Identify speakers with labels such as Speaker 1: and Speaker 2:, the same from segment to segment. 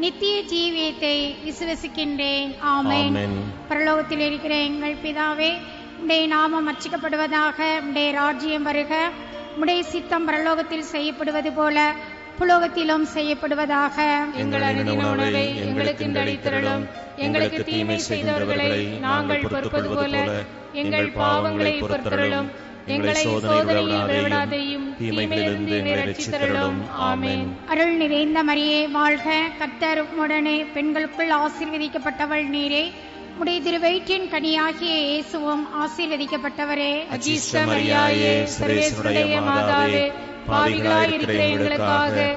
Speaker 1: நித்திய ஜீவியத்தை விசுவசிக்கின்றேன். ஆமென். பரலோகத்தில் இருக்கிற எங்கள் பிதாவே உடைய நாமம் அர்ச்சிக்கப்படுவதாக உடைய ராஜ்யம் வருக. உடைய சித்தம் பரலோகத்தில் செய்யப்படுவது போல புலோகத்திலும் செய்யப்படுவதாக.
Speaker 2: எங்கள் அனுதின உணவை எங்களுக்கு அளித்திரளும் எங்களுக்கு தீமை செய்தவர்களை நாங்கள் பொறுப்பது போல எங்கள் பாவங்களை பொறுத்தருளும். எங்களை சோதனையில் விழவிடாதையும் தீமையிலிருந்து ரட்சித்தருளும். ஆமென்.
Speaker 1: அருள் நிறைந்த மரியே வாழ்க. கர்த்தர் உடனே பெண்களுக்குள் ஆசீர்வதிக்கப்பட்டவள் நீரே. உடைய திருவயிற்றின் கனியாகிய இயேசுவும் ஆசீர்வதிக்கப்பட்டவரே.
Speaker 2: அஜீஷ்ட மரியாயே சர்வேஸ்வருடைய மாதாவே பாவிகளாயிருக்கிற எங்களுக்காக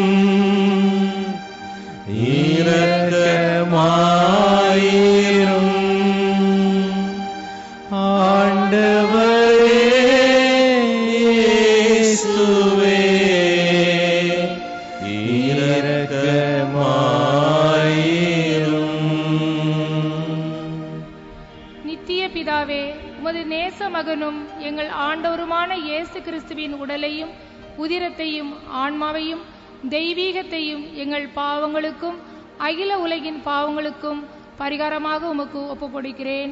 Speaker 2: உதிரத்தையும் ஆன்மாவையும் தெய்வீகத்தையும் எங்கள் பாவங்களுக்கும் அகில உலகின் பாவங்களுக்கும் பரிகாரமாக உமக்கு ஒப்புக்கொடுக்கிறேன்.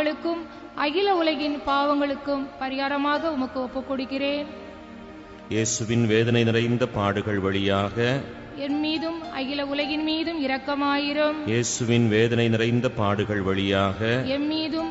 Speaker 2: பாவங்களுக்கும் அகில உலகின் பாவங்களுக்கும் பரிகாரமாக உமக்கு ஒப்புக் கொடுக்கிறேன்
Speaker 3: இயேசுவின் வேதனை நிறைந்த பாடுகள் வழியாக
Speaker 2: என் மீதும் அகில உலகின் மீதும் இரக்கமாயிரும்.
Speaker 3: இயேசுவின் வேதனை நிறைந்த பாடுகள் வழியாக
Speaker 2: எம் மீதும்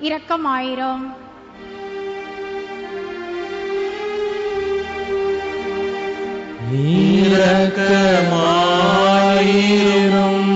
Speaker 1: இரக்கமாயிரும்.
Speaker 2: நீரக்கமாயிரும்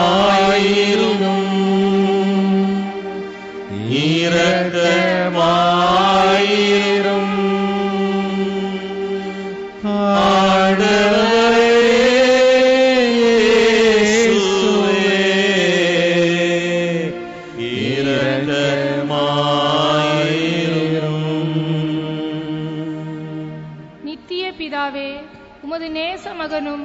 Speaker 4: இரக்கமாயிரும் இரக்கமாயிரும்
Speaker 2: நித்திய பிதாவே உமது நேச மகனும்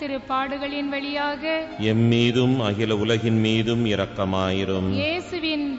Speaker 2: திருப்பாடுகளின் வழியாக
Speaker 3: எம்மீதும் அகில உலகின் மீதும் இரக்கமாயிரும்.
Speaker 2: இயேசுவின்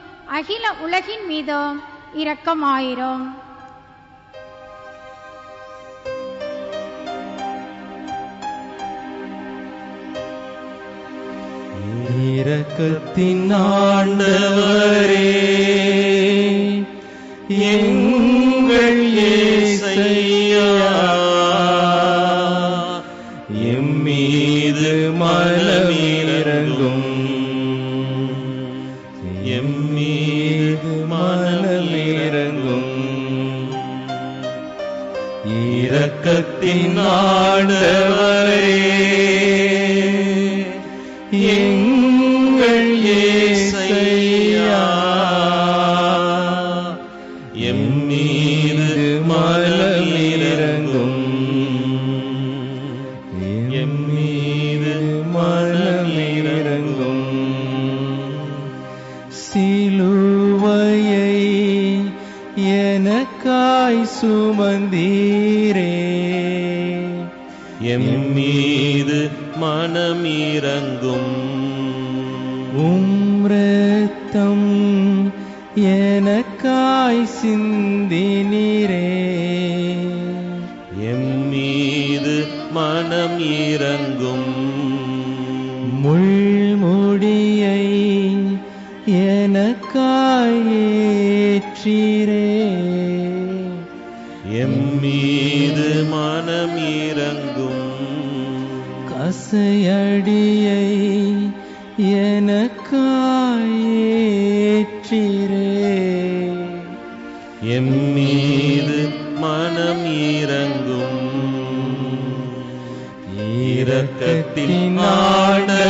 Speaker 1: அகில உலகின் மீதும் இரக்கமாயிரும்.
Speaker 4: இரக்கத்தின் ஆண்டவரே என் இரக்கத்தின் ஆண்டவரே. எம்மீது
Speaker 3: மனம் இறங்கும். இரக்கத்தின் ஆண்டவரே.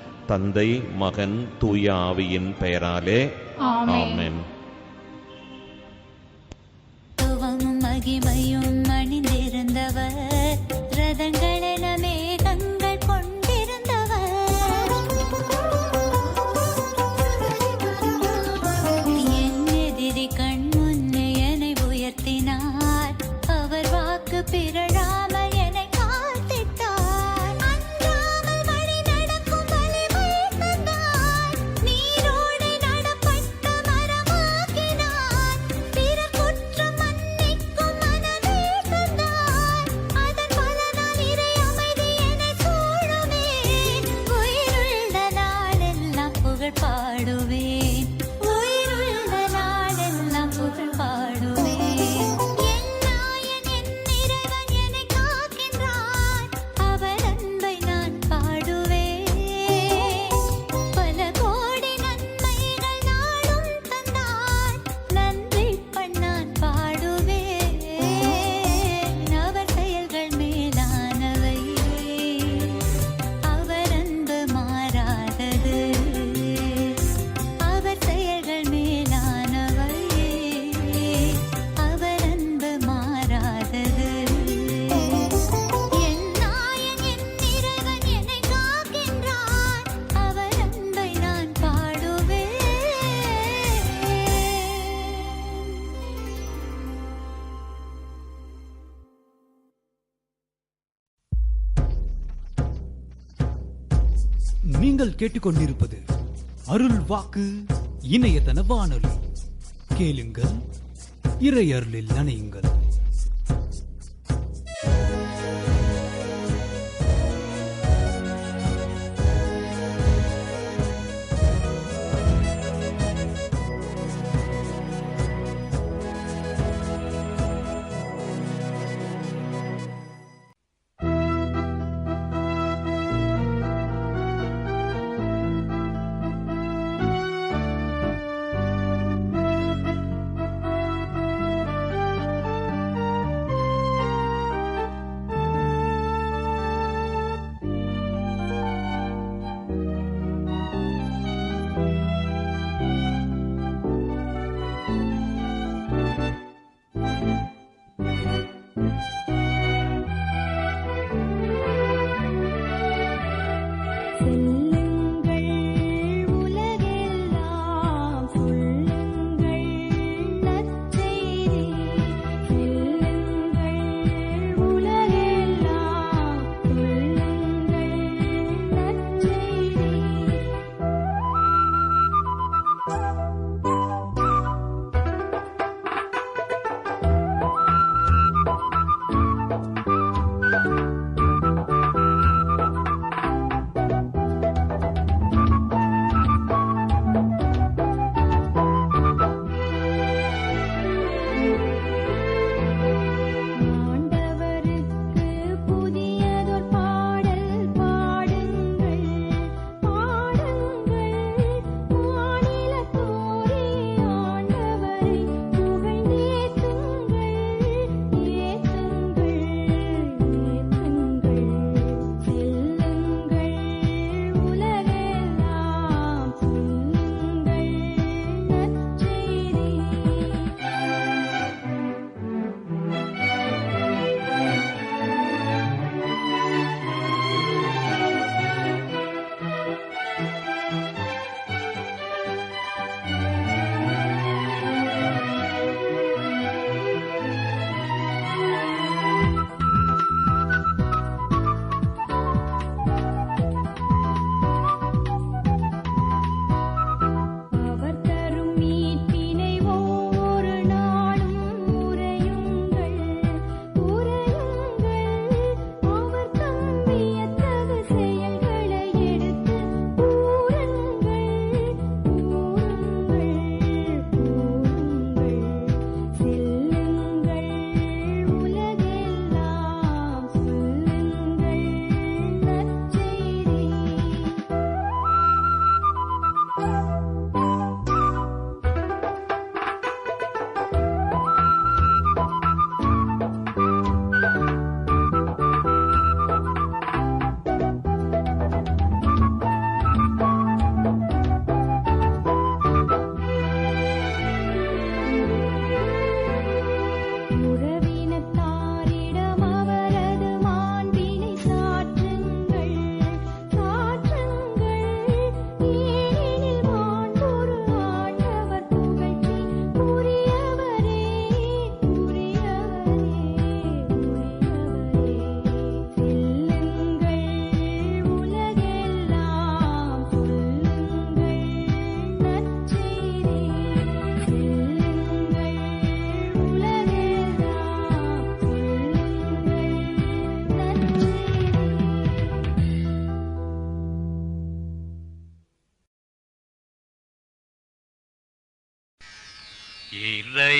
Speaker 3: தந்தை மகன் தூய ஆவியின் பெயராலே ஆமென்.
Speaker 5: துவமும் மகிமையும் அணிந்திருந்தவர். ரதங்களென மேகங்கள் கொண்டிருந்தவர். என் எதிரி கண் முன்னே என்னை உயர்த்தினார். அவர் வாக்கு பிறழாமல்
Speaker 6: நீங்கள் கேட்டுக்கொண்டிருப்பது அருள் வாக்கு இணையதன வானொலி. கேளுங்கள் இறையருளில் நனையுங்கள்.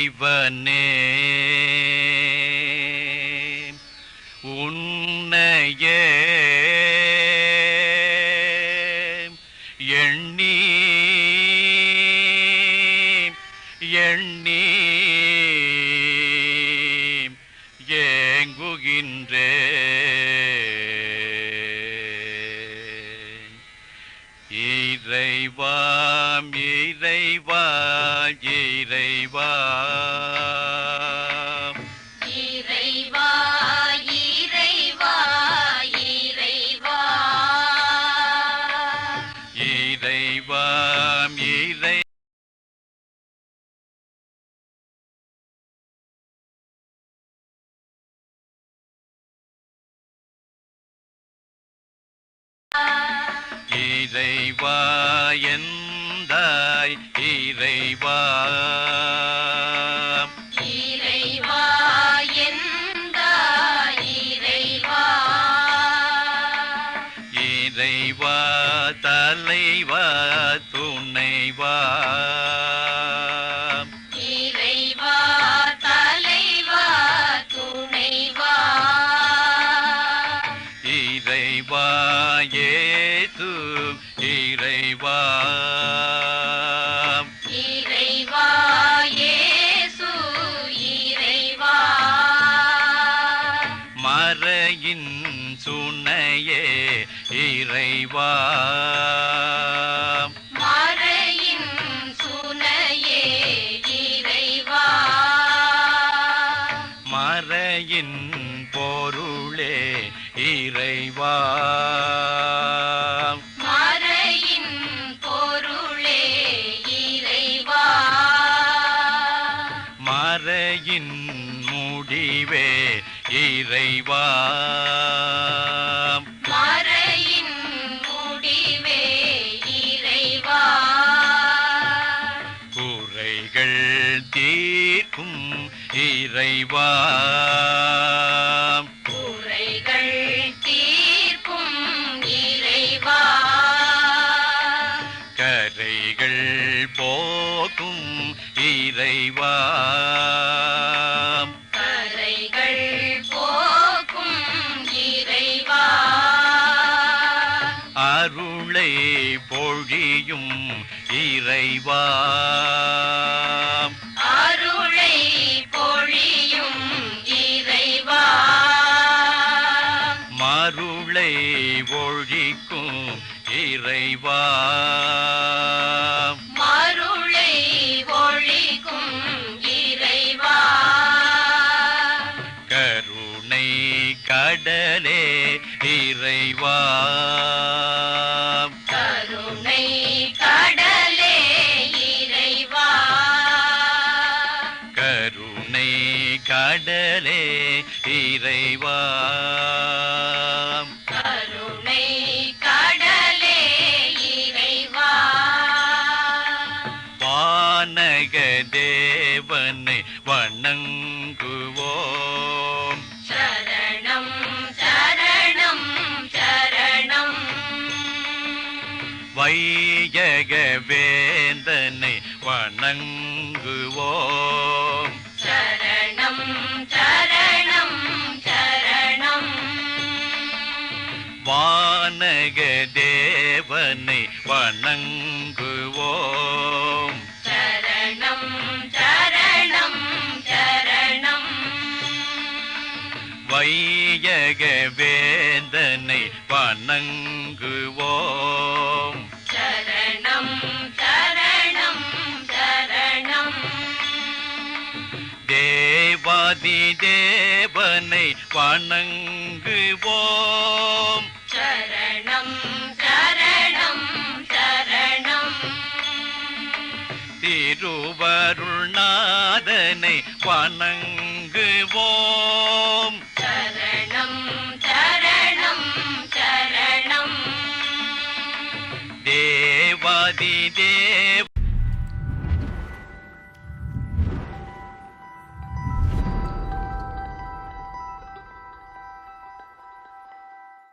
Speaker 7: இறைவனே. உன்னையே எண்ணி எண்ணி இறைவா தலைவா துணைவா. முடிவே இறைவா
Speaker 5: மறையின் முடிவே இறைவா.
Speaker 7: குறைகள் தீர்க்கும் இறைவா.
Speaker 5: இறைவா
Speaker 7: அருளை பொழியும் இறைவா. மருளை ஒழிக்கும் இறைவா.
Speaker 5: மருளை ஒழிக்கும் இறைவா.
Speaker 7: கருணை கடலே இறைவா.
Speaker 5: இறைவா
Speaker 7: கருணை கடலே இறைவா வானக தேவனை வணங்குவோம்.
Speaker 5: சரணம் சரணம் சரணம்.
Speaker 7: வையக வேந்தனை வணங்குவோம் வானக தேவனை வணங்குவோம்.
Speaker 5: சரணம் சரணம் சரணம்.
Speaker 7: வையக வேந்தனை வணங்குவோம்.
Speaker 5: சரணம் சரணம் சரணம்.
Speaker 7: தேவாதி தேவனை வணங்குவோம். வணங்குவோம்.
Speaker 5: சரணம் சரணம் சரணம்.
Speaker 7: தேவாதி தேவ